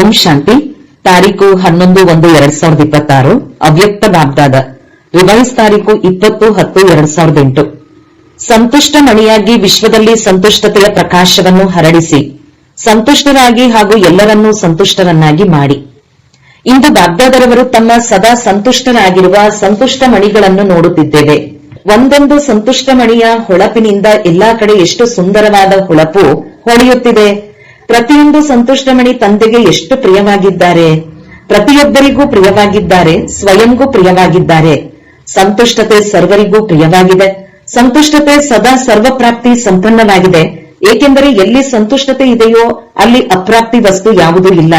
ಓಂ ಶಾಂತಿ, ತಾರೀಕು ಹನ್ನೊಂದು ಒಂದು ಎರಡ್ ಸಾವಿರದ ಇಪ್ಪತ್ತಾರು, ಅವ್ಯಕ್ತ ಬಾಬ್ದಾದ, ರಿವೈಸ್ ತಾರೀಕು ಇಪ್ಪತ್ತು ಹತ್ತು ಎರಡ್ ಸಾವಿರದ ಎಂಟು. ಸಂತುಷ್ಟ ಮಣಿಯಾಗಿ ವಿಶ್ವದಲ್ಲಿ ಸಂತುಷ್ಟತೆಯ ಪ್ರಕಾಶವನ್ನು ಹರಡಿಸಿ, ಸಂತುಷ್ಟರಾಗಿ ಹಾಗೂ ಎಲ್ಲರನ್ನೂ ಸಂತುಷ್ಟರನ್ನಾಗಿ ಮಾಡಿ. ಇಂದು ಬಾಗ್ದಾದರವರು ತಮ್ಮ ಸದಾ ಸಂತುಷ್ಟರಾಗಿರುವ ಸಂತುಷ್ಟ ಮಣಿಗಳನ್ನು ನೋಡುತ್ತಿದ್ದೇವೆ. ಒಂದೊಂದು ಸಂತುಷ್ಟ ಮಣಿಯ ಹೊಳಪಿನಿಂದ ಎಲ್ಲಾ ಕಡೆ ಎಷ್ಟು ಸುಂದರವಾದ ಹೊಳಪು ಹೊಳೆಯುತ್ತಿದೆ. ಪ್ರತಿಯೊಂದು ಸಂತುಷ್ಟಮಣಿ ತಂದೆಗೆ ಎಷ್ಟು ಪ್ರಿಯವಾಗಿದ್ದಾರೆ? ಪ್ರತಿಯೊಬ್ಬರಿಗೂ ಪ್ರಿಯವಾಗಿದ್ದಾರೆ, ಸ್ವಯಂಗೂ ಪ್ರಿಯವಾಗಿದ್ದಾರೆ. ಸಂತುಷ್ಟತೆ ಸರ್ವರಿಗೂ ಪ್ರಿಯವಾಗಿದೆ. ಸಂತುಷ್ಟತೆ ಸದಾ ಸರ್ವಪ್ರಾಪ್ತಿ ಸಂಪನ್ನವಾಗಿದೆ. ಏಕೆಂದರೆ ಎಲ್ಲಿ ಸಂತುಷ್ಟತೆ ಇದೆಯೋ ಅಲ್ಲಿ ಅಪ್ರಾಪ್ತಿ ವಸ್ತು ಯಾವುದೂ ಇಲ್ಲ.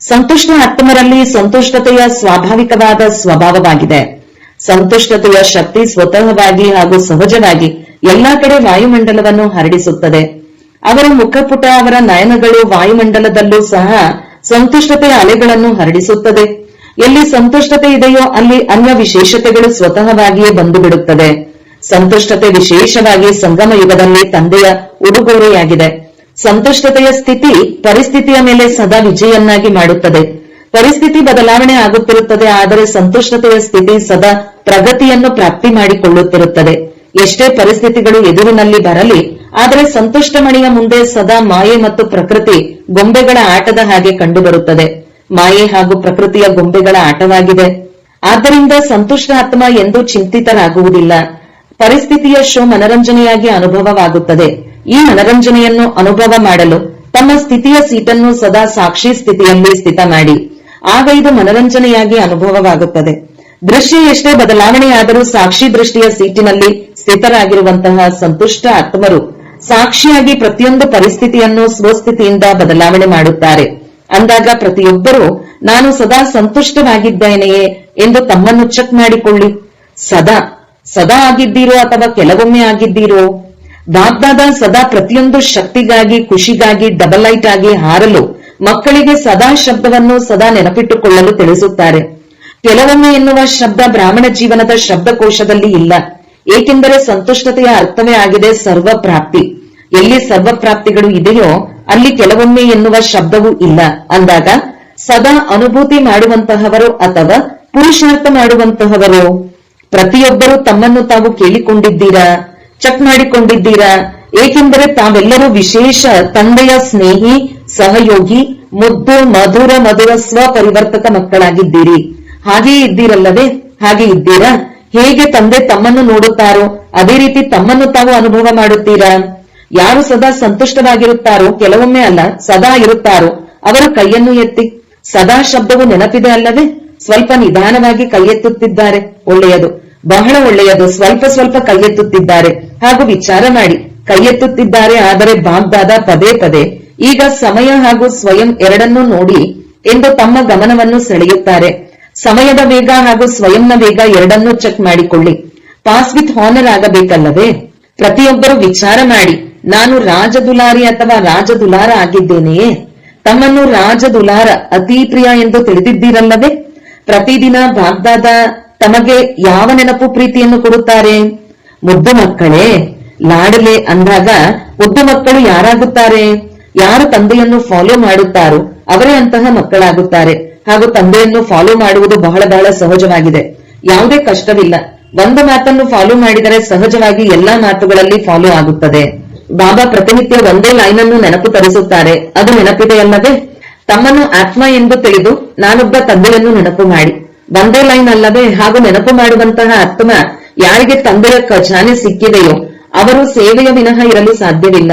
ಸಂತುಷ್ಟ ಆತ್ಮರಲ್ಲಿ ಸಂತುಷ್ಟತೆಯ ಸ್ವಾಭಾವಿಕವಾದ ಸ್ವಭಾವವಾಗಿದೆ. ಸಂತುಷ್ಟತೆಯ ಶಕ್ತಿ ಸ್ವತಃವಾಗಿ ಹಾಗೂ ಸಹಜವಾಗಿ ಎಲ್ಲಾ ಕಡೆ ವಾಯುಮಂಡಲವನ್ನು ಹರಡಿಸುತ್ತದೆ. ಅವರ ಮುಖಪುಟ, ಅವರ ನಯನಗಳು ವಾಯುಮಂಡಲದಲ್ಲೂ ಸಹ ಸಂತುಷ್ಟತೆಯ ಅಲೆಗಳನ್ನು ಹರಡಿಸುತ್ತದೆ. ಎಲ್ಲಿ ಸಂತುಷ್ಟತೆ ಇದೆಯೋ ಅಲ್ಲಿ ಅನ್ಯ ವಿಶೇಷತೆಗಳು ಸ್ವತಃವಾಗಿಯೇ ಬಂದು ಬಿಡುತ್ತದೆ ಸಂತುಷ್ಟತೆ ವಿಶೇಷವಾಗಿ ಸಂಗಮ ಯುಗದಲ್ಲಿ ತಂದೆಯ ಉಡುಗೊರೆಯಾಗಿದೆ. ಸಂತುಷ್ಟತೆಯ ಸ್ಥಿತಿ ಪರಿಸ್ಥಿತಿಯ ಮೇಲೆ ಸದಾ ವಿಜಯನ್ನಾಗಿ ಮಾಡುತ್ತದೆ. ಪರಿಸ್ಥಿತಿ ಬದಲಾವಣೆ ಆಗುತ್ತಿರುತ್ತದೆ, ಆದರೆ ಸಂತುಷ್ಟತೆಯ ಸ್ಥಿತಿ ಸದಾ ಪ್ರಗತಿಯನ್ನು ಪ್ರಾಪ್ತಿ ಮಾಡಿಕೊಳ್ಳುತ್ತಿರುತ್ತದೆ. ಎಷ್ಟೇ ಪರಿಸ್ಥಿತಿಗಳು ಎದುರಿನಲ್ಲಿ ಬರಲಿ, ಆದರೆ ಸಂತುಷ್ಟ ಮಣಿಯ ಮುಂದೆ ಸದಾ ಮಾಯೆ ಮತ್ತು ಪ್ರಕೃತಿ ಗೊಂಬೆಗಳ ಆಟದ ಹಾಗೆ ಕಂಡುಬರುತ್ತದೆ. ಮಾಯೆ ಹಾಗೂ ಪ್ರಕೃತಿಯ ಗೊಂಬೆಗಳ ಆಟವಾಗಿದೆ. ಆದ್ದರಿಂದ ಸಂತುಷ್ಟ ಆತ್ಮ ಎಂದು ಚಿಂತಿತರಾಗುವುದಿಲ್ಲ. ಪರಿಸ್ಥಿತಿಯ ಶೋ ಮನರಂಜನೆಯಾಗಿ ಅನುಭವವಾಗುತ್ತದೆ. ಈ ಮನರಂಜನೆಯನ್ನು ಅನುಭವ ಮಾಡಲು ತಮ್ಮ ಸ್ಥಿತಿಯ ಸೀಟನ್ನು ಸದಾ ಸಾಕ್ಷಿ ಸ್ಥಿತಿಯಲ್ಲಿ ಸ್ಥಿತ ಮಾಡಿ. ಆಗ ಇದು ಮನರಂಜನೆಯಾಗಿ ಅನುಭವವಾಗುತ್ತದೆ. ದೃಶ್ಯ ಎಷ್ಟೇ ಬದಲಾವಣೆಯಾದರೂ ಸಾಕ್ಷಿ ದೃಷ್ಟಿಯ ಸೀಟಿನಲ್ಲಿ ಸ್ಥಿತರಾಗಿರುವಂತಹ ಸಂತುಷ್ಟ ಆತ್ಮರು ಸಾಕ್ಷಿಯಾಗಿ ಪ್ರತಿಯೊಂದು ಪರಿಸ್ಥಿತಿಯನ್ನು ಸ್ವಸ್ಥಿತಿಯಿಂದ ಬದಲಾವಣೆ ಮಾಡುತ್ತಾರೆ. ಅಂದಾಗ ಪ್ರತಿಯೊಬ್ಬರು, ನಾನು ಸದಾ ಸಂತುಷ್ಟನಾಗಿದ್ದೇನೆಯೇ ಎಂದು ತಮ್ಮನ್ನು ಚೆಕ್ ಮಾಡಿಕೊಳ್ಳಿ. ಸದಾ ಸದಾ ಆಗಿದ್ದೀರೋ ಅಥವಾ ಕೆಲವೊಮ್ಮೆ ಆಗಿದ್ದೀರೋ? ಬಾಬ್ದಾದ ಸದಾ ಪ್ರತಿಯೊಂದು ಶಕ್ತಿಗಾಗಿ, ಖುಷಿಗಾಗಿ ಡಬಲ್ ಲೈಟ್ ಆಗಿ ಹಾರಲು ಮಕ್ಕಳಿಗೆ ಸದಾ ಶಬ್ದವನ್ನು ಸದಾ ನೆನಪಿಟ್ಟುಕೊಳ್ಳಲು ತಿಳಿಸುತ್ತಾರೆ. ಕೆಲವೊಮ್ಮೆ ಎನ್ನುವ ಶಬ್ದ ಬ್ರಾಹ್ಮಣ ಜೀವನದ ಶಬ್ದಕೋಶದಲ್ಲಿ ಇಲ್ಲ. ಏಕೆಂದರೆ ಸಂತುಷ್ಟತೆಯ ಅರ್ಥವೇ ಆಗಿದೆ ಸರ್ವಪ್ರಾಪ್ತಿ. ಎಲ್ಲಿ ಸರ್ವಪ್ರಾಪ್ತಿಗಳು ಇದೆಯೋ ಅಲ್ಲಿ ಕೆಲವೊಮ್ಮೆ ಎನ್ನುವ ಶಬ್ದವೂ ಇಲ್ಲ. ಅಂದಾಗ, ಸದಾ ಅನುಭೂತಿ ಮಾಡುವಂತಹವರು ಅಥವಾ ಪುರುಷಾರ್ಥ ಮಾಡುವಂತಹವರು? ಪ್ರತಿಯೊಬ್ಬರೂ ತಮ್ಮನ್ನು ತಾವು ಕೇಳಿಕೊಂಡಿದ್ದೀರಾ? ಚೆಕ್ ಮಾಡಿಕೊಂಡಿದ್ದೀರಾ? ಏಕೆಂದರೆ ತಾವೆಲ್ಲರೂ ವಿಶೇಷ ತಂದೆಯ ಸ್ನೇಹಿ, ಸಹಯೋಗಿ, ಮುದ್ದು, ಮಧುರ ಮಧುರ, ಸ್ವಪರಿವರ್ತಕ ಮಕ್ಕಳಾಗಿದ್ದೀರಿ. ಹಾಗೆಯೇ ಇದ್ದೀರಲ್ಲವೇ? ಹಾಗೆ ಇದ್ದೀರಾ? ಹೇಗೆ ತಂದೆ ತಮ್ಮನ್ನು ನೋಡುತ್ತಾರೋ, ಅದೇ ರೀತಿ ತಮ್ಮನ್ನು ತಾವು ಅನುಭವ ಮಾಡುತ್ತೀರಾ? ಯಾರು ಸದಾ ಸಂತುಷ್ಟವಾಗಿರುತ್ತಾರೋ, ಕೆಲವೊಮ್ಮೆ ಅಲ್ಲ, ಸದಾ ಇರುತ್ತಾರೋ, ಅವರ ಕೈಯನ್ನು ಎತ್ತಿ. ಸದಾ ಶಬ್ದವು ನೆನಪಿದೆ ಅಲ್ಲವೇ? ಸ್ವಲ್ಪ ನಿಧಾನವಾಗಿ ಕೈ ಎತ್ತುತ್ತಿದ್ದಾರೆ ಒಳ್ಳೆಯದು. ಬಹಳ ಒಳ್ಳೆಯದು, ಸ್ವಲ್ಪ ಸ್ವಲ್ಪ ಕೈ ಎತ್ತುತ್ತಿದ್ದಾರೆ ಹಾಗೂ ವಿಚಾರ ಮಾಡಿ ಕೈ ಎತ್ತುತ್ತಿದ್ದಾರೆ ಆದರೆ ಬಾಗ್ದಾದ ಪದೇ ಪದೇ. ಈಗ ಸಮಯ ಹಾಗೂ ಸ್ವಯಂ ಎರಡನ್ನೂ ನೋಡಿ, ಎಂದು ತಮ್ಮ ಗಮನವನ್ನು ಸೆಳೆಯುತ್ತಾರೆ. ಸಮಯದ ವೇಗ ಹಾಗೂ ಸ್ವಯಂನ ವೇಗ ಎರಡನ್ನೂ ಚೆಕ್ ಮಾಡಿಕೊಳ್ಳಿ. ಪಾಸ್ ವಿತ್ ಹಾನರ್ ಆಗಬೇಕಲ್ಲವೇ? ಪ್ರತಿಯೊಬ್ಬರು ವಿಚಾರ ಮಾಡಿ, ನಾನು ರಾಜದುಲಾರಿ ಅಥವಾ ರಾಜದುಲಾರ ಆಗಿದ್ದೇನೆಯೇ? ತಮ್ಮನ್ನು ರಾಜದುಲಾರ ಅತಿ ಪ್ರಿಯ ಎಂದು ತಿಳಿದಿದ್ದೀರಲ್ಲವೇ? ಪ್ರತಿದಿನ ಬಾಗ್ದಾದ ತಮಗೆ ಯಾವ ನೆನಪು ಪ್ರೀತಿಯನ್ನು ಕೊಡುತ್ತಾರೆ? ಮುದ್ದು ಮಕ್ಕಳೇ, ಲಾಡಲೆ ಅಂದಾಗ ಮುದ್ದು ಮಕ್ಕಳು ಯಾರಾಗುತ್ತಾರೆ? ಯಾರು ತಂದೆಯನ್ನು ಫಾಲೋ ಮಾಡುತ್ತಾರೋ, ಅವರೇ ಅಂತಹ ಮಕ್ಕಳಾಗುತ್ತಾರೆ. ಹಾಗೂ ತಂದೆಯನ್ನು ಫಾಲೋ ಮಾಡುವುದು ಬಹಳ ಬಹಳ ಸಹಜವಾಗಿದೆ. ಯಾವುದೇ ಕಷ್ಟವಿಲ್ಲ. ಒಂದು ಮಾತನ್ನು ಫಾಲೋ ಮಾಡಿದರೆ ಸಹಜವಾಗಿ ಎಲ್ಲಾ ಮಾತುಗಳಲ್ಲಿ ಫಾಲೋ ಆಗುತ್ತದೆ. ಬಾಬಾ ಪ್ರತಿನಿತ್ಯ ಒಂದೇ ಲೈನ್ ಅನ್ನು ನೆನಪು ತರಿಸುತ್ತಾರೆ. ಅದು ನೆನಪಿದೆಯಲ್ಲವೇ? ತಮ್ಮನ್ನು ಆತ್ಮ ಎಂದು ತಿಳಿದು ನಾನೊಬ್ಬ ತಂದೆಯನ್ನು ನೆನಪು ಮಾಡಿ. ಒಂದೇ ಲೈನ್ ಅಲ್ಲವೇ? ಹಾಗೂ ನೆನಪು ಮಾಡುವಂತಹ ಆತ್ಮ ಯಾರಿಗೆ ತಂದೆಯ ಖಜಾನೆ ಸಿಕ್ಕಿದೆಯೋ, ಅವರು ಸೇವೆಯ ವಿನಃ ಇರಲು ಸಾಧ್ಯವಿಲ್ಲ.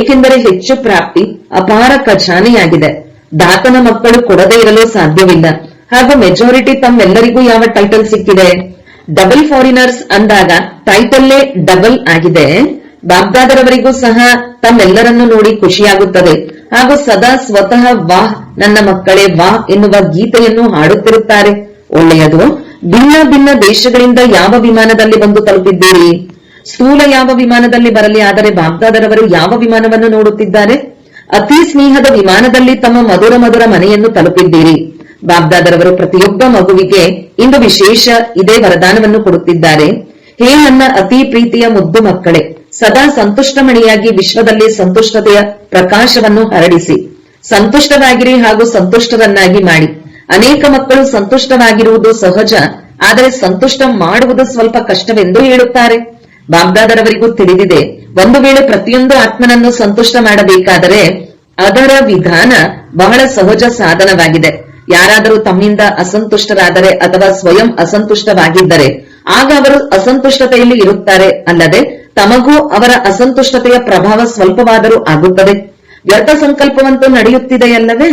ಏಕೆಂದರೆ ಹೆಚ್ಚು ಪ್ರಾಪ್ತಿ ಅಪಾರ ಖಜಾನೆಯಾಗಿದೆ. ದಾತನ ಮಕ್ಕಳು ಕೊಡದೇ ಇರಲು ಸಾಧ್ಯವಿಲ್ಲ. ಹಾಗೂ ಮೆಜಾರಿಟಿ ತಮ್ಮೆಲ್ಲರಿಗೂ ಯಾವ ಟೈಟಲ್ ಸಿಕ್ಕಿದೆ? ಡಬಲ್ ಫಾರಿನರ್ಸ್ ಅಂದಾಗ ಟೈಟಲ್ಲೇ ಡಬಲ್ ಆಗಿದೆ. ಬಾಗ್ದಾದರವರಿಗೂ ಸಹ ತಮ್ಮೆಲ್ಲರನ್ನು ನೋಡಿ ಖುಷಿಯಾಗುತ್ತದೆ. ಹಾಗೂ ಸದಾ ಸ್ವತಃ ವಾಹ್, ನನ್ನ ಮಕ್ಕಳೇ ವಾಹ್ ಎನ್ನುವ ಗೀತೆಯನ್ನು ಹಾಡುತ್ತಿರುತ್ತಾರೆ. ಒಳ್ಳೆಯದು. ಭಿನ್ನ ಭಿನ್ನ ದೇಶಗಳಿಂದ ಯಾವ ವಿಮಾನದಲ್ಲಿ ಬಂದು ತಲುಪಿದ್ದೀರಿ? ಸ್ಥೂಲ ಯಾವ ವಿಮಾನದಲ್ಲಿ ಬರಲಿ, ಆದರೆ ಬಾಗ್ದಾದರವರು ಯಾವ ವಿಮಾನವನ್ನು ನೋಡುತ್ತಿದ್ದಾರೆ? ಅತಿ ಸ್ನೇಹದ ವಿಮಾನದಲ್ಲಿ ತಮ್ಮ ಮಧುರ ಮಧುರ ಮನೆಯನ್ನು ತಲುಪಿದ್ದೀರಿ. ಬಾಗ್ದಾದರವರು ಪ್ರತಿಯೊಬ್ಬ ಮಗುವಿಗೆ ಇಂದು ವಿಶೇಷ ಇದೇ ವರದಾನವನ್ನು ಕೊಡುತ್ತಿದ್ದಾರೆ. ಹೇ ನನ್ನ ಅತಿ ಪ್ರೀತಿಯ ಮುದ್ದು ಮಕ್ಕಳೇ, ಸದಾ ಸಂತುಷ್ಟಮಣಿಯಾಗಿ ವಿಶ್ವದಲ್ಲಿ ಸಂತುಷ್ಟತೆಯ ಪ್ರಕಾಶವನ್ನು ಹರಡಿಸಿ. ಸಂತುಷ್ಟವಾಗಿರಿ ಹಾಗೂ ಸಂತುಷ್ಟರನ್ನಾಗಿ ಮಾಡಿ. ಅನೇಕ ಮಕ್ಕಳು ಸಂತುಷ್ಟವಾಗಿರುವುದು ಸಹಜ, ಆದರೆ ಸಂತುಷ್ಟ ಮಾಡುವುದು ಸ್ವಲ್ಪ ಕಷ್ಟವೆಂದು ಹೇಳುತ್ತಾರೆ. ಬಾಬ್ದಾದರವರಿಗೂ ತಿಳಿದಿದೆ. ಒಂದು ವೇಳೆ ಪ್ರತಿಯೊಂದು ಆತ್ಮನನ್ನು ಸಂತುಷ್ಟ ಮಾಡಬೇಕಾದರೆ ಅದರ ವಿಧಾನ ಬಹಳ ಸಹಜ ಸಾಧನವಾಗಿದೆ. ಯಾರಾದರೂ ತಮ್ಮಿಂದ ಅಸಂತುಷ್ಟರಾದರೆ ಅಥವಾ ಸ್ವಯಂ ಅಸಂತುಷ್ಟವಾಗಿದ್ದರೆ, ಆಗ ಅವರು ಅಸಂತುಷ್ಟತೆಯಲ್ಲಿ ಇರುತ್ತಾರೆ. ಅಲ್ಲದೆ, ತಮಗೂ ಅವರ ಅಸಂತುಷ್ಟತೆಯ ಪ್ರಭಾವ ಸ್ವಲ್ಪವಾದರೂ ಆಗುತ್ತದೆ. ವ್ಯರ್ಥ ಸಂಕಲ್ಪವಂತೂ ನಡೆಯುತ್ತಿದೆಯಲ್ಲವೇ?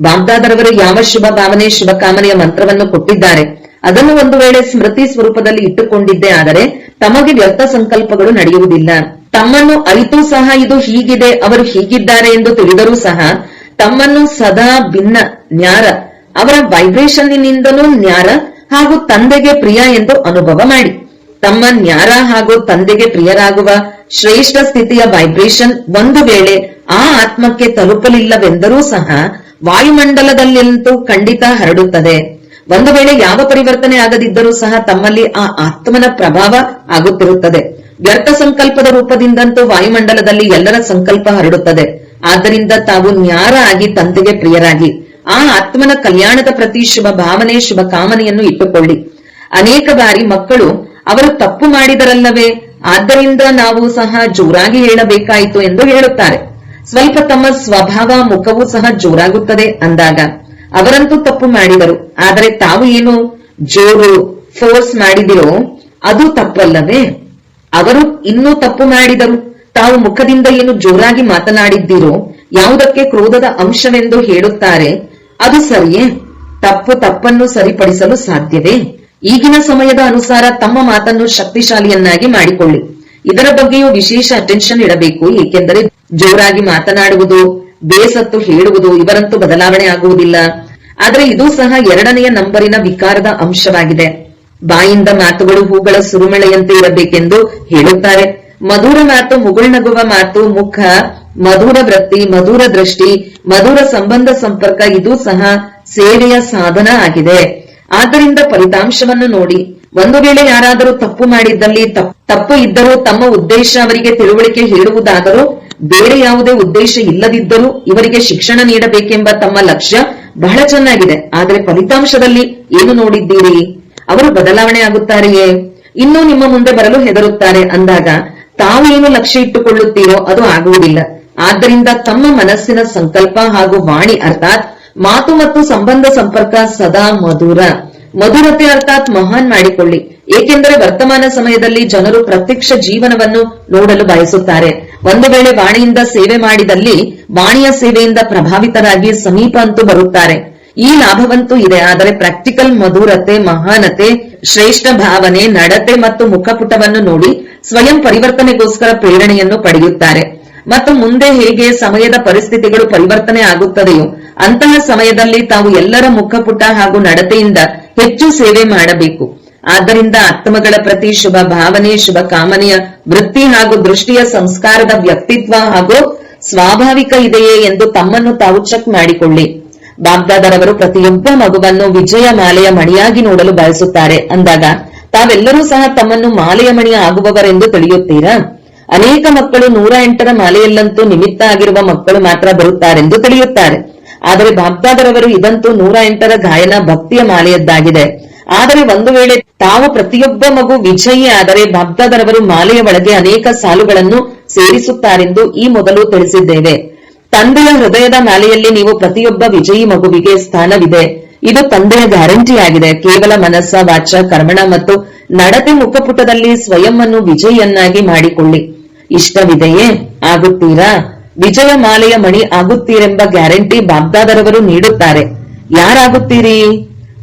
ಬಾಗ್ದಾದರವರು ಯಾವ ಶುಭ ಭಾವನೆ, ಶುಭ ಕಾಮನೆಯ ಮಂತ್ರವನ್ನು ಕೊಟ್ಟಿದ್ದಾರೆ? ಅದನ್ನು ಒಂದು ವೇಳೆ ಸ್ಮೃತಿ ಸ್ವರೂಪದಲ್ಲಿ ಇಟ್ಟುಕೊಂಡಿದ್ದೇ ಆದರೆ ತಮಗೆ ವ್ಯರ್ಥ ಸಂಕಲ್ಪಗಳು ನಡೆಯುವುದಿಲ್ಲ. ತಮ್ಮನ್ನು ಅರಿತು ಸಹ ಇದು ಹೀಗಿದೆ, ಅವರು ಹೀಗಿದ್ದಾರೆ ಎಂದು ತಿಳಿದರೂ ಸಹ ತಮ್ಮನ್ನು ಸದಾ ಭಿನ್ನ ನ್ಯಾರ, ಅವರ ವೈಬ್ರೇಷನ್ನಿನಿಂದಲೂ ನ್ಯಾರ ಹಾಗೂ ತಂದೆಗೆ ಪ್ರಿಯ ಎಂದು ಅನುಭವ ಮಾಡಿ. ತಮ್ಮ ನ್ಯಾರ ಹಾಗೂ ತಂದೆಗೆ ಪ್ರಿಯರಾಗುವ ಶ್ರೇಷ್ಠ ಸ್ಥಿತಿಯ ವೈಬ್ರೇಷನ್ ಒಂದು ವೇಳೆ ಆ ಆತ್ಮಕ್ಕೆ ತಲುಪಲಿಲ್ಲವೆಂದರೂ ಸಹ ವಾಯುಮಂಡಲದಲ್ಲಿಂತೂ ಖಂಡಿತ ಹರಡುತ್ತದೆ. ಒಂದು ವೇಳೆ ಯಾವ ಪರಿವರ್ತನೆ ಆಗದಿದ್ದರೂ ಸಹ ತಮ್ಮಲ್ಲಿ ಆ ಆತ್ಮನ ಪ್ರಭಾವ ಆಗುತ್ತಿರುತ್ತದೆ. ವ್ಯರ್ಥ ಸಂಕಲ್ಪದ ರೂಪದಿಂದಂತೂ ವಾಯುಮಂಡಲದಲ್ಲಿ ಎಲ್ಲರ ಸಂಕಲ್ಪ ಹರಡುತ್ತದೆ. ಆದ್ದರಿಂದ ತಾವು ನ್ಯಾರ ಆಗಿ ತಂದೆಗೆ ಪ್ರಿಯರಾಗಿ, ಆ ಆತ್ಮನ ಕಲ್ಯಾಣದ ಪ್ರತಿ ಶುಭ ಭಾವನೆ, ಶುಭ ಕಾಮನೆಯನ್ನು ಇಟ್ಟುಕೊಳ್ಳಿ. ಅನೇಕ ಬಾರಿ ಮಕ್ಕಳು, ಅವರು ತಪ್ಪು ಮಾಡಿದರಲ್ಲವೇ, ಆದ್ದರಿಂದ ನಾವು ಸಹ ಜೋರಾಗಿ ಹೇಳಬೇಕಾಯಿತು ಎಂದು ಹೇಳುತ್ತಾರೆ. ಸ್ವಲ್ಪ ತಮ್ಮ ಸ್ವಭಾವ, ಮುಖವೂ ಸಹ ಜೋರಾಗುತ್ತದೆ ಅಂದಾಗ ಅವರಂತೂ ತಪ್ಪು ಮಾಡಿದರು. ಆದರೆ ತಾವು ಏನು ಜೋರು ಫೋರ್ಸ್ ಮಾಡಿದಿರೋ, ಅದು ತಪ್ಪಲ್ಲವೇ? ಅವರು ಇನ್ನೂ ತಪ್ಪು ಮಾಡಿದರು. ತಾವು ಮುಖದಿಂದ ಏನು ಜೋರಾಗಿ ಮಾತನಾಡಿದ್ದೀರೋ, ಯಾವುದಕ್ಕೆ ಕ್ರೋಧದ ಅಂಶವೆಂದು ಹೇಳುತ್ತಾರೆ, ಅದು ಸರಿಯೇ? ತಪ್ಪು ತಪ್ಪನ್ನು ಸರಿಪಡಿಸಲು ಸಾಧ್ಯವೇ? ಈಗಿನ ಸಮಯದ ಅನುಸಾರ ತಮ್ಮ ಮಾತನ್ನು ಶಕ್ತಿಶಾಲಿಯನ್ನಾಗಿ ಮಾಡಿಕೊಳ್ಳಿ. ಇದರ ಬಗ್ಗೆಯೂ ವಿಶೇಷ ಅಟೆನ್ಷನ್ ಇಡಬೇಕು, ಏಕೆಂದರೆ ಜೋರಾಗಿ ಮಾತನಾಡುವುದು ಬೇಸತ್ತು ಹೇಳುವುದು ಇವರಂತೂ ಬದಲಾವಣೆ ಆಗುವುದಿಲ್ಲ. ಆದರೆ ಇದು ಸಹ ಎರಡನೆಯ ನಂಬರಿನ ವಿಕಾರದ ಅಂಶವಾಗಿದೆ. ಬಾಯಿಂದ ಮಾತುಗಳು ಹೂಗಳ ಸುರುಮಳೆಯಂತೆ ಇರಬೇಕೆಂದು ಹೇಳುತ್ತಾರೆ. ಮಧುರ ಮಾತು ಮುಗುಳ್ನಗುವ ಮಾತು ಮುಖ, ಮಧುರ ವೃತ್ತಿ, ಮಧುರ ದೃಷ್ಟಿ, ಮಧುರ ಸಂಬಂಧ ಸಂಪರ್ಕ ಇದು ಸಹ ಸೇವೆಯ ಸಾಧನ ಆಗಿದೆ. ಆದ್ದರಿಂದ ಫಲಿತಾಂಶವನ್ನು ನೋಡಿ. ಒಂದು ವೇಳೆ ಯಾರಾದರೂ ತಪ್ಪು ಮಾಡಿದ್ದಲ್ಲಿ ತಪ್- ತಪ್ಪು ಇದ್ದರೂ ತಮ್ಮ ಉದ್ದೇಶ ಅವರಿಗೆ ತಿಳುವಳಿಕೆ ಹೇಳುವುದಾದರೂ ಬೇರೆ ಯಾವುದೇ ಉದ್ದೇಶ ಇಲ್ಲದಿದ್ದರೂ ಇವರಿಗೆ ಶಿಕ್ಷಣ ನೀಡಬೇಕೆಂಬ ತಮ್ಮ ಲಕ್ಷ್ಯ ಬಹಳ ಚೆನ್ನಾಗಿದೆ. ಆದರೆ ಫಲಿತಾಂಶದಲ್ಲಿ ಏನು ನೋಡಿದ್ದೀರಿ? ಅವರು ಬದಲಾವಣೆ ಆಗುತ್ತಾರೆಯೇ? ಇನ್ನೂ ನಿಮ್ಮ ಮುಂದೆ ಬರಲು ಹೆದರುತ್ತಾರೆ ಅಂದಾಗ ತಾವು ಏನು ಲಕ್ಷ್ಯ ಇಟ್ಟುಕೊಳ್ಳುತ್ತೀರೋ ಅದು ಆಗುವುದಿಲ್ಲ. ಆದ್ದರಿಂದ ತಮ್ಮ ಮನಸ್ಸಿನ ಸಂಕಲ್ಪ ಹಾಗೂ ವಾಣಿ ಅರ್ಥಾತ್ ಮಾತು ಮತ್ತು ಸಂಬಂಧ ಸಂಪರ್ಕ ಸದಾ ಮಧುರ. ಮಧುರತೆ ಅರ್ಥಾತ್ ಮಹಾನ್ ಮಾಡಿಕೊಳ್ಳಿ. ಏಕೆಂದರೆ ವರ್ತಮಾನ ಸಮಯದಲ್ಲಿ ಜನರು ಪ್ರತ್ಯಕ್ಷ ಜೀವನವನ್ನು ನೋಡಲು ಬಯಸುತ್ತಾರೆ. ಒಂದು ವೇಳೆ ವಾಣಿಯಿಂದ ಸೇವೆ ಮಾಡಿದಲ್ಲಿ ವಾಣಿಯ ಸೇವೆಯಿಂದ ಪ್ರಭಾವಿತರಾಗಿ ಸಮೀಪ ಅಂತೂ ಬರುತ್ತಾರೆ. ಈ ಲಾಭವಂತೂ ಇದೆ, ಆದರೆ ಪ್ರಾಕ್ಟಿಕಲ್ ಮಧುರತೆ, ಮಹಾನತೆ, ಶ್ರೇಷ್ಠ ಭಾವನೆ, ನಡತೆ ಮತ್ತು ಮುಖಪುಟವನ್ನು ನೋಡಿ ಸ್ವಯಂ ಪರಿವರ್ತನೆಗೋಸ್ಕರ ಪ್ರೇರಣೆಯನ್ನು ಪಡೆಯುತ್ತಾರೆ. ಮತ್ತು ಮುಂದೆ ಹೇಗೆ ಸಮಯದ ಪರಿಸ್ಥಿತಿಗಳು ಪರಿವರ್ತನೆ ಆಗುತ್ತದೆಯೋ, ಅಂತಹ ಸಮಯದಲ್ಲಿ ತಾವು ಎಲ್ಲರ ಮುಖಪುಟ ಹಾಗೂ ನಡತೆಯಿಂದ ಹೆಚ್ಚು ಸೇವೆ ಮಾಡಬೇಕು. ಆದ್ದರಿಂದ ಆತ್ಮಗಳ ಪ್ರತಿ ಶುಭ ಭಾವನೆ, ಶುಭ ಕಾಮನೆಯ ವೃತ್ತಿ ಹಾಗೂ ದೃಷ್ಟಿಯ ಸಂಸ್ಕಾರದ ವ್ಯಕ್ತಿತ್ವ ಹಾಗೂ ಸ್ವಾಭಾವಿಕ ಇದೆಯೇ ಎಂದು ತಮ್ಮನ್ನು ತಾವು ಚೆಕ್ ಮಾಡಿಕೊಳ್ಳಿ. ಬಾಗ್ದಾದರವರು ಪ್ರತಿಯೊಬ್ಬ ಮಗುವನ್ನು ವಿಜಯ ಮಾಲೆಯ ಮಣಿಯಾಗಿ ನೋಡಲು ಬಯಸುತ್ತಾರೆ. ಅಂದಾಗ, ತಾವೆಲ್ಲರೂ ಸಹ ತಮ್ಮನ್ನು ಮಾಲೆಯ ಮಣಿ ಆಗುವವರೆಂದು ತಿಳಿಯುತ್ತೀರಾ? ಅನೇಕ ಮಕ್ಕಳು ನೂರ ಎಂಟರ ಮಾಲೆಯಲ್ಲಂತೂ ನಿಮಿತ್ತ ಆಗಿರುವ ಮಕ್ಕಳು ಮಾತ್ರ ಬರುತ್ತಾರೆಂದು ತಿಳಿಯುತ್ತಾರೆ. ಆದರೆ ಬಾಗ್ದಾದರವರು ಇದಂತೂ ನೂರ ಎಂಟರ ಗಾಯನ ಭಕ್ತಿಯ ಮಾಲೆಯದ್ದಾಗಿದೆ. ಆದರೆ ಒಂದು ವೇಳೆ ತಾವು ಪ್ರತಿಯೊಬ್ಬ ಮಗು ವಿಜಯಿ ಆದರೆ ಭಕ್ತದರವರು ಮಾಲೆಯ ಒಳಗೆ ಅನೇಕ ಸಾಲುಗಳನ್ನು ಸೇರಿಸುತ್ತಾರೆಂದು ಈ ಮೊದಲು ತಿಳಿಸಿದ್ದೇವೆ. ತಂದೆಯ ಹೃದಯದ ಮಾಲೆಯಲ್ಲಿ ನೀವು ಪ್ರತಿಯೊಬ್ಬ ವಿಜಯಿ ಮಗುವಿಗೆ ಸ್ಥಾನವಿದೆ. ಇದು ತಂದೆಯ ಗ್ಯಾರಂಟಿಯಾಗಿದೆ ಕೇವಲ ಮನಸ್ಸ, ವಾಚ, ಕರ್ಮಣ ಮತ್ತು ನಡತೆ ಮುಖಪುಟದಲ್ಲಿ ಸ್ವಯಂ ಅನ್ನು ವಿಜಯಿಯನ್ನಾಗಿ ಮಾಡಿಕೊಳ್ಳಿ. ಇಷ್ಟವಿದೆಯೇ? ಆಗುತ್ತೀರಾ? ವಿಜಯ ಮಾಲೆಯ ಮಣಿ ಆಗುತ್ತೀರೆಂಬ ಗ್ಯಾರಂಟಿ ಬಾಬ್ದಾದರವರು ನೀಡುತ್ತಾರೆ. ಯಾರಾಗುತ್ತೀರಿ?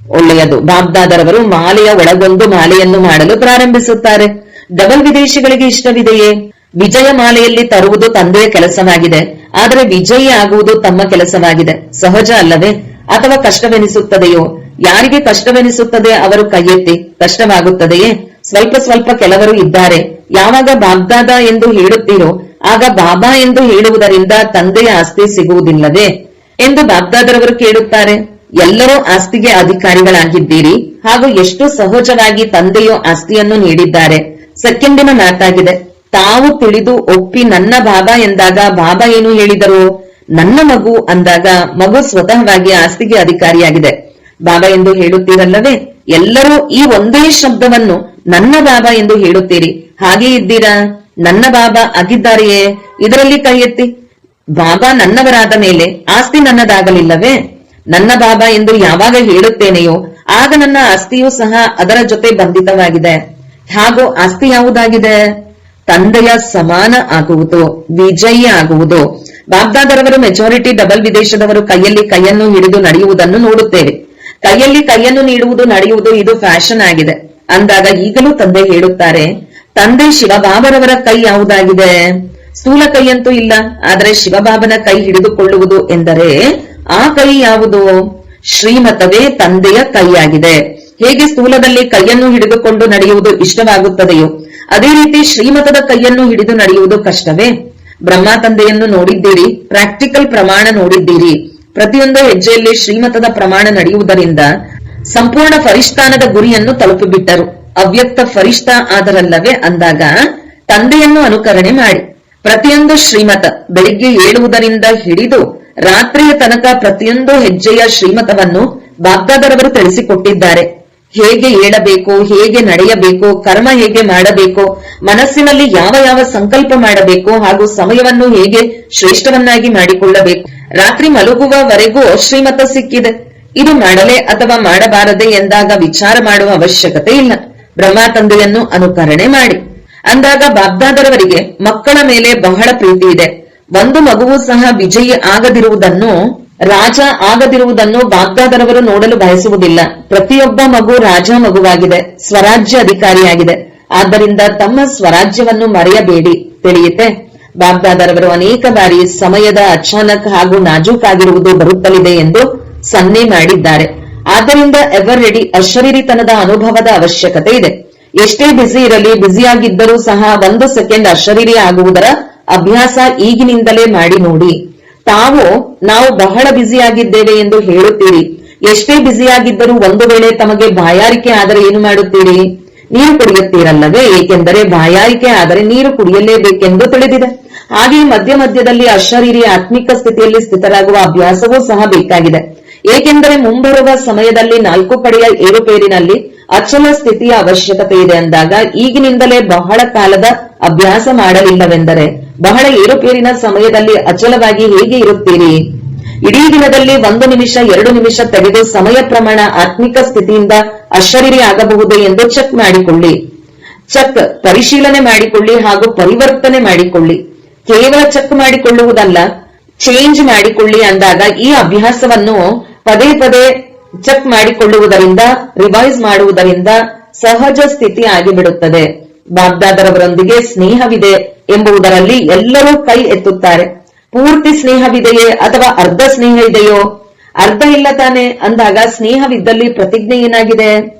ಒಳ್ಳೆಯದು. ಬಾಬ್ದಾದರವರು ಮಾಲೆಯ ಒಳಗೊಂದು ಮಾಲೆಯನ್ನು ಮಾಡಲು ಪ್ರಾರಂಭಿಸುತ್ತಾರೆ. ಡಬಲ್ ವಿದೇಶಿಗಳಿಗೆ ಇಷ್ಟವಿದೆಯೇ? ವಿಜಯ ಮಾಲೆಯಲ್ಲಿ ತರುವುದು ತಂದೆಯ ಕೆಲಸವಾಗಿದೆ. ಆದರೆ ವಿಜಯಿ ಆಗುವುದು ತಮ್ಮ ಕೆಲಸವಾಗಿದೆ. ಸಹಜ ಅಲ್ಲವೇ? ಅಥವಾ ಕಷ್ಟವೆನಿಸುತ್ತದೆಯೋ? ಯಾರಿಗೆ ಕಷ್ಟವೆನಿಸುತ್ತದೆ ಅವರು ಕೈಯೆತ್ತಿ. ಕಷ್ಟವಾಗುತ್ತದೆಯೇ? ಸ್ವಲ್ಪ ಸ್ವಲ್ಪ ಕೆಲವರು ಇದ್ದಾರೆ. ಯಾವಾಗ ಬಾಗ್ದಾದ ಎಂದು ಹೇಳುತ್ತೀರೋ, ಆಗ ಬಾಬಾ ಎಂದು ಹೇಳುವುದರಿಂದ ತಂದೆಯ ಆಸ್ತಿ ಸಿಗುವುದಿಲ್ಲವೇ? ಎಂದು ಬಾಗ್ದಾದರವರು ಕೇಳುತ್ತಾರೆ. ಎಲ್ಲರೂ ಆಸ್ತಿಗೆ ಅಧಿಕಾರಿಗಳಾಗಿದ್ದೀರಿ ಹಾಗೂ ಎಷ್ಟು ಸಹಜವಾಗಿ ತಂದೆಯು ಆಸ್ತಿಯನ್ನು ನೀಡಿದ್ದಾರೆ. ಸೆಕೆಂಡಿನ ಮಾತಾಗಿದೆ. ತಾವು ತಿಳಿದು ಒಪ್ಪಿ ನನ್ನ ಬಾಬಾ ಎಂದಾಗ ಬಾಬಾ ಏನು ಹೇಳಿದರು? ನನ್ನ ಮಗು ಅಂದಾಗ ಮಗು ಸ್ವತಃವಾಗಿ ಆಸ್ತಿಗೆ ಅಧಿಕಾರಿಯಾಗಿದೆ. ಬಾಬಾ ಎಂದು ಹೇಳುತ್ತೀರಲ್ಲವೇ? ಎಲ್ಲರೂ ಈ ಒಂದೇ ಶಬ್ದವನ್ನು ನನ್ನ ಬಾಬಾ ಎಂದು ಹೇಳುತ್ತೀರಿ. ಹಾಗೆ ಇದ್ದೀರಾ? ನನ್ನ ಬಾಬಾ ಆಗಿದ್ದಾರೆಯೇ? ಇದರಲ್ಲಿ ಕೈ ಎತ್ತಿ ಬಾಬಾ ನನ್ನವರಾದ ಮೇಲೆ ಆಸ್ತಿ ನನ್ನದಾಗಲಿಲ್ಲವೇ? ನನ್ನ ಬಾಬಾ ಎಂದು ಯಾವಾಗ ಹೇಳುತ್ತೇನೆಯೋ ಆಗ ನನ್ನ ಆಸ್ತಿಯೂ ಸಹ ಅದರ ಜೊತೆ ಬಂಧಿತವಾಗಿದೆ. ಹಾಗೂ ಆಸ್ತಿ ಯಾವುದಾಗಿದೆ? ತಂದೆಯ ಸಮಾನ ಆಗುವುದು, ವಿಜಯಿ ಆಗುವುದು. ಬಾಗ್ದಾದರವರು ಮೆಜಾರಿಟಿ ಡಬಲ್ ವಿದೇಶದವರು ಕೈಯಲ್ಲಿ ಕೈಯನ್ನು ಹಿಡಿದು ನಡೆಯುವುದನ್ನು ನೋಡುತ್ತೇವೆ. ಕೈಯಲ್ಲಿ ಕೈಯನ್ನು ನೀಡುವುದು ನಡೆಯುವುದು ಇದು ಫ್ಯಾಷನ್ ಆಗಿದೆ. ಅಂದಾಗ ಈಗಲೂ ತಂದೆ ಹೇಳುತ್ತಾರೆ, ತಂದೆ ಶಿವಬಾಬರವರ ಕೈ ಯಾವುದಾಗಿದೆ? ಸ್ಥೂಲ ಕೈಯಂತೂ ಇಲ್ಲ, ಆದರೆ ಶಿವಬಾಬನ ಕೈ ಹಿಡಿದುಕೊಳ್ಳುವುದು ಎಂದರೆ ಆ ಕೈ ಯಾವುದು? ಶ್ರೀಮತವೇ ತಂದೆಯ ಕೈಯಾಗಿದೆ. ಹೇಗೆ ಸ್ಥೂಲದಲ್ಲಿ ಕೈಯನ್ನು ಹಿಡಿದುಕೊಂಡು ನಡೆಯುವುದು ಇಷ್ಟವಾಗುತ್ತದೆಯೋ, ಅದೇ ರೀತಿ ಶ್ರೀಮತದ ಕೈಯನ್ನು ಹಿಡಿದು ನಡೆಯುವುದು ಕಷ್ಟವೇ. ಬ್ರಹ್ಮ ತಂದೆಯನ್ನು ನೋಡಿದ್ದೀರಿ, ಪ್ರಾಕ್ಟಿಕಲ್ ಪ್ರಮಾಣ ನೋಡಿದ್ದೀರಿ. ಪ್ರತಿಯೊಂದು ಹೆಜ್ಜೆಯಲ್ಲಿ ಶ್ರೀಮತದ ಪ್ರಮಾಣ ನಡೆಯುವುದರಿಂದ ಸಂಪೂರ್ಣ ಫರಿಷ್ಠಾನದ ಗುರಿಯನ್ನು ತಲುಪಿಬಿಟ್ಟರು. ಅವ್ಯಕ್ತ ಫರಿಷ್ಠ ಆದರಲ್ಲವೇ ಅಂದಾಗ ತಂದೆಯನ್ನು ಅನುಕರಣೆ ಮಾಡಿ. ಪ್ರತಿಯೊಂದು ಶ್ರೀಮತ ಬೆಳಿಗ್ಗೆ ಏಳುವುದರಿಂದ ಹಿಡಿದು ರಾತ್ರಿಯ ತನಕ ಪ್ರತಿಯೊಂದು ಹೆಜ್ಜೆಯ ಶ್ರೀಮತವನ್ನು ಬಾಗ್ದಾದರವರು ತಿಳಿಸಿಕೊಟ್ಟಿದ್ದಾರೆ. ಹೇಗೆ ಏಳಬೇಕು, ಹೇಗೆ ನಡೆಯಬೇಕು, ಕರ್ಮ ಹೇಗೆ ಮಾಡಬೇಕು, ಮನಸ್ಸಿನಲ್ಲಿ ಯಾವ ಯಾವ ಸಂಕಲ್ಪ ಮಾಡಬೇಕು ಹಾಗೂ ಸಮಯವನ್ನು ಹೇಗೆ ಶ್ರೇಷ್ಠವನ್ನಾಗಿ ಮಾಡಿಕೊಳ್ಳಬೇಕು. ರಾತ್ರಿ ಮಲಗುವವರೆಗೂ ಶ್ರೀಮತ ಸಿಕ್ಕಿದೆ. ಇದು ಮಾಡಲೇ ಅಥವಾ ಮಾಡಬಾರದೆ ಎಂದಾಗ ವಿಚಾರ ಮಾಡುವ ಅವಶ್ಯಕತೆ ಇಲ್ಲ. ಬ್ರಹ್ಮ ತಂದೆಯನ್ನು ಅನುಕರಣೆ ಮಾಡಿ. ಅಂದಾಗ ಬಾಬ್ದಾದರವರಿಗೆ ಮಕ್ಕಳ ಮೇಲೆ ಬಹಳ ಪ್ರೀತಿ ಇದೆ. ಒಂದು ಮಗುವು ಸಹ ವಿಜಯಿ ಆಗದಿರುವುದನ್ನು, ರಾಜ ಆಗದಿರುವುದನ್ನು ಬಾಗ್ದಾದರವರು ನೋಡಲು ಬಯಸುವುದಿಲ್ಲ. ಪ್ರತಿಯೊಬ್ಬ ಮಗು ರಾಜ ಮಗುವಾಗಿದೆ, ಸ್ವರಾಜ್ಯ ಅಧಿಕಾರಿಯಾಗಿದೆ. ಆದ್ದರಿಂದ ತಮ್ಮ ಸ್ವರಾಜ್ಯವನ್ನು ಮರೆಯಬೇಡಿ, ತಿಳಿಯುತ್ತೆ. ಬಾಗ್ದಾದರವರು ಅನೇಕ ಬಾರಿ ಸಮಯದ ಅಚಾನಕ್ ಹಾಗೂ ನಾಜೂಕಾಗಿರುವುದು ಬರುತ್ತಲಿದೆ ಎಂದು ಸನ್ನೆ ಮಾಡಿದ್ದಾರೆ. ಆದ್ದರಿಂದ ಎವರ್ ರೆಡಿ ಅಶರೀರಿತನದ ಅನುಭವದ ಅವಶ್ಯಕತೆ ಇದೆ. ಎಷ್ಟೇ ಬ್ಯುಸಿ ಇರಲಿ, ಬ್ಯುಸಿಯಾಗಿದ್ದರೂ ಸಹ ಒಂದು ಸೆಕೆಂಡ್ ಅಶರೀರಿ ಆಗುವುದರ ಅಭ್ಯಾಸ ಈಗಿನಿಂದಲೇ ಮಾಡಿ ನೋಡಿ. ತಾವು, ನಾವು ಬಹಳ ಬ್ಯುಸಿಯಾಗಿದ್ದೇವೆ ಎಂದು ಹೇಳುತ್ತೀರಿ. ಎಷ್ಟೇ ಬ್ಯುಸಿಯಾಗಿದ್ದರೂ ಒಂದು ವೇಳೆ ತಮಗೆ ಬಾಯಾರಿಕೆ ಆದರೆ ಏನು ಮಾಡುತ್ತೀರಿ? ನೀರು ಕುಡಿಯುತ್ತೀರಲ್ಲವೇ? ಏಕೆಂದರೆ ಬಾಯಾರಿಕೆ ಆದರೆ ನೀರು ಕುಡಿಯಲೇಬೇಕೆಂದು ತಿಳಿದಿದೆ. ಹಾಗೆ ಮಧ್ಯ ಮಧ್ಯದಲ್ಲಿ ಅಶರೀರಿ ಆತ್ಮಿಕ ಸ್ಥಿತಿಯಲ್ಲಿ ಸ್ಥಿತರಾಗುವ ಅಭ್ಯಾಸವೂ ಸಹ ಬೇಕಾಗಿದೆ. ಏಕೆಂದರೆ ಮುಂಬರುವ ಸಮಯದಲ್ಲಿ ನಾಲ್ಕು ಪಡೆಯ ಏರುಪೇರಿನಲ್ಲಿ ಅಚಲ ಸ್ಥಿತಿಯ ಅವಶ್ಯಕತೆ ಇದೆ ಅಂದಾಗ ಈಗಿನಿಂದಲೇ ಬಹಳ ಕಾಲದ ಅಭ್ಯಾಸ ಮಾಡಲಿಲ್ಲವೆಂದರೆ ಬಹಳ ಏರುಪೇರಿನ ಸಮಯದಲ್ಲಿ ಅಚಲವಾಗಿ ಹೇಗೆ ಇರುತ್ತೀರಿ? ಇಡೀ ದಿನದಲ್ಲಿ ಒಂದು ನಿಮಿಷ, ಎರಡು ನಿಮಿಷ ತೆಗೆದು ಸಮಯ ಪ್ರಮಾಣ ಆತ್ಮಿಕ ಸ್ಥಿತಿಯಿಂದ ಅಶರೀರಿ ಆಗಬಹುದೇ ಎಂದು ಚೆಕ್ ಮಾಡಿಕೊಳ್ಳಿ. ಚೆಕ್ ಪರಿಶೀಲನೆ ಮಾಡಿಕೊಳ್ಳಿ ಹಾಗೂ ಪರಿವರ್ತನೆ ಮಾಡಿಕೊಳ್ಳಿ. ಕೇವಲ ಚೆಕ್ ಮಾಡಿಕೊಳ್ಳುವುದಲ್ಲ, ಚೇಂಜ್ ಮಾಡಿಕೊಳ್ಳಿ ಅಂದಾಗ ಈ ಅಭ್ಯಾಸವನ್ನು ಪದೇ ಪದೇ ಚೆಕ್ ಮಾಡಿಕೊಳ್ಳುವುದರಿಂದ, ರಿವೈಸ್ ಮಾಡುವುದರಿಂದ ಸಹಜ ಸ್ಥಿತಿ ಆಗಿಬಿಡುತ್ತದೆ. ಬಾಗ್ದಾದರವರೊಂದಿಗೆ ಸ್ನೇಹವಿದೆ ಎಂಬುದರಲ್ಲಿ ಎಲ್ಲರೂ ಕೈ ಎತ್ತುತ್ತಾರೆ. ಪೂರ್ತಿ ಸ್ನೇಹವಿದೆಯೇ ಅಥವಾ ಅರ್ಧ ಸ್ನೇಹ ಇದೆಯೋ ಅರ್ಧ ಇಲ್ಲ ತಾನೆ, ಅಂದಾಗ ಸ್ನೇಹವಿದ್ದಲ್ಲಿ ಪ್ರತಿಜ್ಞೆ ಏನಾಗಿದೆ?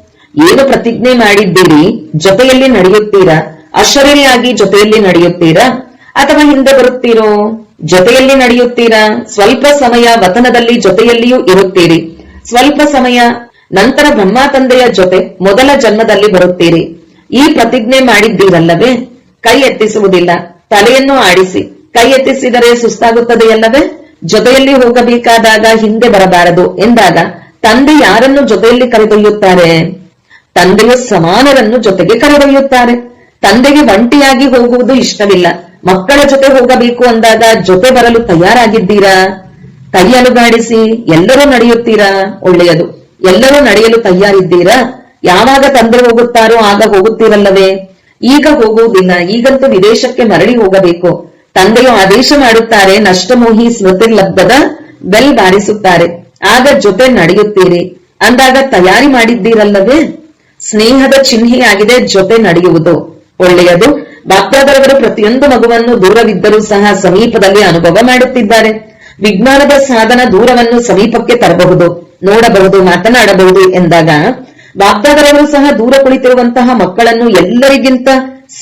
ಏನು ಪ್ರತಿಜ್ಞೆ ಮಾಡಿದ್ದೀರಿ, ಜೊತೆಯಲ್ಲಿ ನಡೆಯುತ್ತೀರಾ? ಅಶರೀರಿಯಾಗಿ ಜೊತೆಯಲ್ಲಿ ನಡೆಯುತ್ತೀರಾ? ಅಥವಾ ಹಿಂದೆ ಬರುತ್ತೀರೋ? ಜೊತೆಯಲ್ಲಿ ನಡೆಯುತ್ತೀರಾ? ಸ್ವಲ್ಪ ಸಮಯ ವತನದಲ್ಲಿ ಜೊತೆಯಲ್ಲಿಯೂ ಇರುತ್ತೀರಿ. ಸ್ವಲ್ಪ ಸಮಯ, ನಂತರ ಬ್ರಹ್ಮ ತಂದೆಯ ಜೊತೆ ಮೊದಲ ಜನ್ಮದಲ್ಲಿ ಬರುತ್ತೀರಿ. ಈ ಪ್ರತಿಜ್ಞೆ ಮಾಡಿದ್ದೀರಲ್ಲವೇ? ಕೈ ಎತ್ತಿಸುವುದಿಲ್ಲ. ತಲೆಯನ್ನು ಆಡಿಸಿ. ಕೈ ಎತ್ತಿಸಿದರೆ ಸುಸ್ತಾಗುತ್ತದೆಯಲ್ಲವೇ ಜೊತೆಯಲ್ಲಿ ಹೋಗಬೇಕಾದಾಗ ಹಿಂದೆ ಬರಬಾರದು. ಎಂದಾಗ ತಂದೆ ಯಾರನ್ನು ಜೊತೆಯಲ್ಲಿ ಕರೆದೊಯ್ಯುತ್ತಾರೆ? ತಂದೆಯು ಸಮಾನರನ್ನು ಜೊತೆಗೆ ಕರೆದೊಯ್ಯುತ್ತಾರೆ. ತಂದೆಗೆ ಒಂಟಿಯಾಗಿ ಹೋಗುವುದು ಇಷ್ಟವಿಲ್ಲ. ಮಕ್ಕಳ ಜೊತೆ ಹೋಗಬೇಕು ಅಂದಾಗ ಜೊತೆ ಬರಲು ತಯಾರಾಗಿದ್ದೀರಾ? ಕೈ ಅಲುಗಾಡಿಸಿ ಎಲ್ಲರೂ ನಡೆಯುತ್ತೀರಾ? ಒಳ್ಳೆಯದು. ಎಲ್ಲರೂ ನಡೆಯಲು ತಯಾರಿದ್ದೀರಾ? ಯಾವಾಗ ತಂದೆ ಹೋಗುತ್ತಾರೋ ಆಗ ಹೋಗುತ್ತೀರಲ್ಲವೇ? ಈಗ ಹೋಗುವುದಿಲ್ಲ. ಈಗಂತೂ ವಿದೇಶಕ್ಕೆ ಮರಳಿ ಹೋಗಬೇಕು. ತಂದೆಯು ಆದೇಶ ಮಾಡುತ್ತಾರೆ, ನಷ್ಟಮೋಹಿ ಸ್ಮೃತಿ ಲಬ್ಧದ ಬೆಲ್ ಬಾರಿಸುತ್ತಾರೆ. ಆಗ ಜೊತೆ ನಡೆಯುತ್ತೀರಿ. ಅಂದಾಗ ತಯಾರಿ ಮಾಡಿದ್ದೀರಲ್ಲವೇ? ಸ್ನೇಹದ ಚಿಹ್ನೆಯಾಗಿದೆ ಜೊತೆ ನಡೆಯುವುದು. ಒಳ್ಳೆಯದು. ಬಾಪ್ದಾದರವರು ಪ್ರತಿಯೊಂದು ಮಗುವನ್ನು ದೂರವಿದ್ದರೂ ಸಹ ಸಮೀಪದಲ್ಲಿ ಅನುಭವ ಮಾಡುತ್ತಿದ್ದಾರೆ. ವಿಜ್ಞಾನದ ಸಾಧನ ದೂರವನ್ನು ಸಮೀಪಕ್ಕೆ ತರಬಹುದು. ನೋಡಬಹುದು, ಮಾತನಾಡಬಹುದು ಎಂದಾಗ ಬಾಪ್ದಾದರವರು ಸಹ ದೂರ ಕುಳಿತಿರುವಂತಹ ಮಕ್ಕಳನ್ನು ಎಲ್ಲರಿಗಿಂತ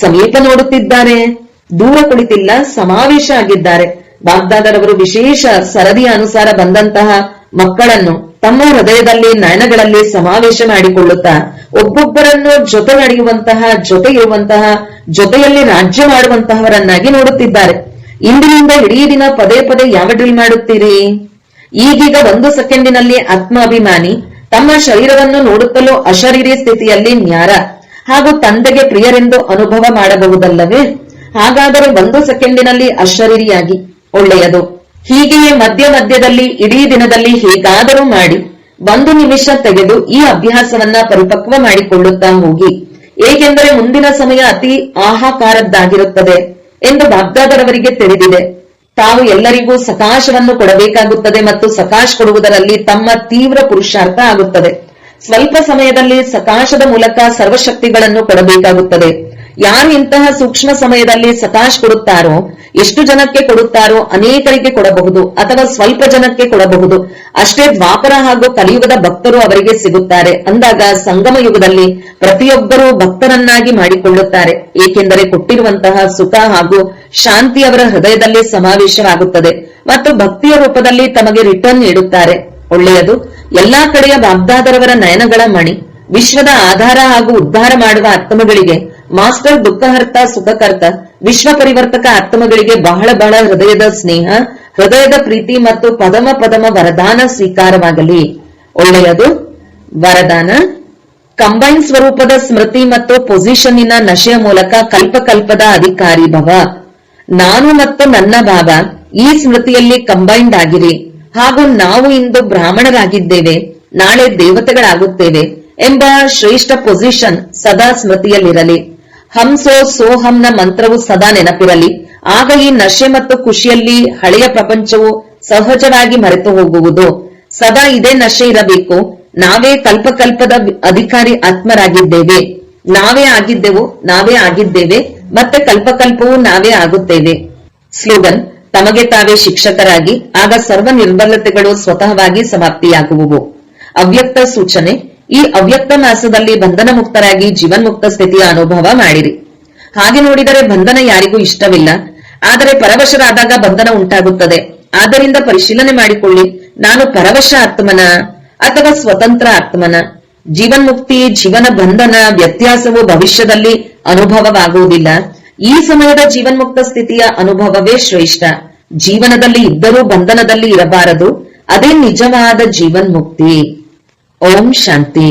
ಸಮೀಪ ನೋಡುತ್ತಿದ್ದಾರೆ. ದೂರ ಕುಳಿತಿಲ್ಲ, ಸಮಾವೇಶ ಆಗಿದ್ದಾರೆ. ಬಾಗ್ದಾದರವರು ವಿಶೇಷ ಸರದಿಯ ಅನುಸಾರ ಬಂದಂತಹ ಮಕ್ಕಳನ್ನು ತಮ್ಮ ಹೃದಯದಲ್ಲಿ, ನಯನಗಳಲ್ಲಿ ಸಮಾವೇಶ ಮಾಡಿಕೊಳ್ಳುತ್ತಾ, ಒಬ್ಬೊಬ್ಬರನ್ನು ಜೊತೆ ನಡೆಯುವಂತಹ ಜೊತೆ ಇರುವಂತಹ ಜೊತೆಯಲ್ಲಿ ರಾಜ್ಯ ಮಾಡುವಂತಹವರನ್ನಾಗಿ ನೋಡುತ್ತಿದ್ದಾರೆ. ಇಂದಿನಿಂದ ಇಡೀ ದಿನ ಪದೇ ಪದೇ ಯಾವ ಡ್ರಿಲ್ ಮಾಡುತ್ತೀರಿ? ಈಗೀಗ ಒಂದು ಸೆಕೆಂಡಿನಲ್ಲಿ ಆತ್ಮಾಭಿಮಾನಿ ತಮ್ಮ ಶರೀರವನ್ನು ನೋಡುತ್ತಲೂ ಅಶರೀರಿ ಸ್ಥಿತಿಯಲ್ಲಿ ನ್ಯಾರ ಹಾಗೂ ತಂದೆಗೆ ಪ್ರಿಯರೆಂದು ಅನುಭವ ಮಾಡಬಹುದಲ್ಲವೇ? ಹಾಗಾದರೆ ಒಂದು ಸೆಕೆಂಡಿನಲ್ಲಿ ಅಶರೀರಿಯಾಗಿ ಒಳ್ಳೆಯದು. ಹೀಗೆಯೇ ಮಧ್ಯ ಮಧ್ಯದಲ್ಲಿ, ಇಡೀ ದಿನದಲ್ಲಿ ಹೇಗಾದರೂ ಮಾಡಿ, ಒಂದು ನಿಮಿಷ ತೆಗೆದು ಈ ಅಭ್ಯಾಸವನ್ನ ಪರಿಪಕ್ವ ಮಾಡಿಕೊಳ್ಳುತ್ತಾ ಹೋಗಿ. ಏಕೆಂದರೆ ಮುಂದಿನ ಸಮಯ ಅತಿ ಆಹಾಕಾರದ್ದಾಗಿರುತ್ತದೆ ಎಂದು ಬಾಗ್ದಾದರವರಿಗೆ ತಿಳಿದಿದೆ. ತಾವು ಎಲ್ಲರಿಗೂ ಸಕಾಶವನ್ನು ಕೊಡಬೇಕಾಗುತ್ತದೆ ಮತ್ತು ಸಕಾಶ್ ಕೊಡುವುದರಲ್ಲಿ ತಮ್ಮ ತೀವ್ರ ಪುರುಷಾರ್ಥ ಆಗುತ್ತದೆ. ಸ್ವಲ್ಪ ಸಮಯದಲ್ಲಿ ಸಕಾಶದ ಮೂಲಕ ಸರ್ವಶಕ್ತಿಗಳನ್ನು ಕೊಡಬೇಕಾಗುತ್ತದೆ. ಯಾರು ಇಂತಹ ಸೂಕ್ಷ್ಮ ಸಮಯದಲ್ಲಿ ಸತಾಶ್ ಕೊಡುತ್ತಾರೋ, ಎಷ್ಟು ಜನಕ್ಕೆ ಕೊಡುತ್ತಾರೋ ಅನೇಕರಿಗೆ ಕೊಡಬಹುದು ಅಥವಾ ಸ್ವಲ್ಪ ಜನಕ್ಕೆ ಕೊಡಬಹುದು. ಅಷ್ಟೇ ದ್ವಾಪರ ಹಾಗೂ ಕಲಿಯುಗದ ಭಕ್ತರು ಅವರಿಗೆ ಸಿಗುತ್ತಾರೆ. ಅಂದಾಗ ಸಂಗಮ ಯುಗದಲ್ಲಿ ಪ್ರತಿಯೊಬ್ಬರೂ ಭಕ್ತರನ್ನಾಗಿ ಮಾಡಿಕೊಳ್ಳುತ್ತಾರೆ. ಏಕೆಂದರೆ ಕೊಟ್ಟಿರುವಂತಹ ಸುಖ ಹಾಗೂ ಶಾಂತಿ ಅವರ ಹೃದಯದಲ್ಲಿ ಸಮಾವೇಶವಾಗುತ್ತದೆ. ಮತ್ತು ಭಕ್ತಿಯ ರೂಪದಲ್ಲಿ ತಮಗೆ ರಿಟರ್ನ್ ನೀಡುತ್ತಾರೆ. ಒಳ್ಳೆಯದು. ಎಲ್ಲಾ ಕಡೆಯ ಬಾಗ್ದಾದರವರ ನಯನಗಳ ಮಣಿ, ವಿಶ್ವದ ಆಧಾರ ಹಾಗೂ ಉದ್ಧಾರ ಮಾಡುವ ಆತ್ಮಗಳಿಗೆ ಮಾಸ್ಟರ್ ದುಃಖಹರ್ತ ಸುಖಕರ್ತ ವಿಶ್ವ ಪರಿವರ್ತಕ ಆತ್ಮಗಳಿಗೆ ಬಹಳ ಬಹಳ ಹೃದಯದ ಸ್ನೇಹ, ಹೃದಯದ ಪ್ರೀತಿ ಮತ್ತು ಪದಮ ಪದಮ ವರದಾನ ಸ್ವೀಕಾರವಾಗಲಿ. ಒಳ್ಳೆಯದು. ವರದಾನ. ಕಂಬೈನ್ ಸ್ವರೂಪದ ಸ್ಮೃತಿ ಮತ್ತು ಪೊಸಿಷನ್ನಿನ ನಶೆಯ ಮೂಲಕ ಕಲ್ಪಕಲ್ಪದ ಅಧಿಕಾರಿ ಭವ. ನಾನು ಮತ್ತು ನನ್ನ ಭಾವ ಈ ಸ್ಮೃತಿಯಲ್ಲಿ ಕಂಬೈನ್ಡ್ ಆಗಿರಿ. ಹಾಗೂ ನಾವು ಇಂದು ಬ್ರಾಹ್ಮಣರಾಗಿದ್ದೇವೆ. ನಾಳೆ ದೇವತೆಗಳಾಗುತ್ತೇವೆ ಎಂಬ ಶ್ರೇಷ್ಠ ಪೊಸಿಷನ್ ಸದಾ ಸ್ಮೃತಿಯಲ್ಲಿರಲಿ. ಹಂಸೋ ಸೋಹಂನ ಮಂತ್ರವು ಸದಾ ನೆನಪಿರಲಿ. ಆಗ ಈ ನಶೆ ಮತ್ತು ಖುಷಿಯಲ್ಲಿ ಹಳೆಯ ಪ್ರಪಂಚವು ಸಹಜವಾಗಿ ಮರೆತು ಹೋಗುವುದು. ಸದಾ ಇದೇ ನಶೆ ಇರಬೇಕು. ನಾವೇ ಕಲ್ಪಕಲ್ಪದ ಅಧಿಕಾರಿ ಆತ್ಮರಾಗಿದ್ದೇವೆ. ನಾವೇ ಆಗಿದ್ದೆವು, ನಾವೇ ಆಗಿದ್ದೇವೆ, ಮತ್ತೆ ಕಲ್ಪಕಲ್ಪವು ನಾವೇ ಆಗುತ್ತೇವೆ. ಸ್ಲೋಗನ್, ತಮಗೆ ತಾವೇ ಶಿಕ್ಷಕರಾಗಿ, ಆಗ ಸರ್ವ ನಿರ್ಬಲತೆಗಳು ಸ್ವತಃವಾಗಿ ಸಮಾಪ್ತಿಯಾಗುವುವು. ಅವ್ಯಕ್ತ ಸೂಚನೆ ಈ ಅವ್ಯಕ್ತ ಮಾಸದಲ್ಲಿ ಬಂಧನ ಮುಕ್ತರಾಗಿ ಜೀವನ್ಮುಕ್ತ ಸ್ಥಿತಿಯ ಅನುಭವ ಮಾಡಿರಿ. ಹಾಗೆ ನೋಡಿದರೆ ಬಂಧನ ಯಾರಿಗೂ ಇಷ್ಟವಿಲ್ಲ. ಆದರೆ ಪರವಶರಾದಾಗ ಬಂಧನ ಉಂಟಾಗುತ್ತದೆ. ಆದ್ದರಿಂದ ಪರಿಶೀಲನೆ ಮಾಡಿಕೊಳ್ಳಿ. ನಾನು ಪರವಶ ಆತ್ಮನ ಅಥವಾ ಸ್ವತಂತ್ರ ಆತ್ಮನ. ಜೀವನ್ಮುಕ್ತಿ, ಜೀವನ ಬಂಧನ, ವ್ಯತ್ಯಾಸವು ಭವಿಷ್ಯದಲ್ಲಿ ಅನುಭವವಾಗುವುದಿಲ್ಲ. ಈ ಸಮಯದ ಜೀವನ್ಮುಕ್ತ ಸ್ಥಿತಿಯ ಅನುಭವವೇ ಶ್ರೇಷ್ಠ. ಜೀವನದಲ್ಲಿ ಇದ್ದರೂ ಬಂಧನದಲ್ಲಿ ಇರಬಾರದು. ಅದೇ ನಿಜವಾದ ಜೀವನ್ಮುಕ್ತಿ. ಓಂ ಶಾಂತಿ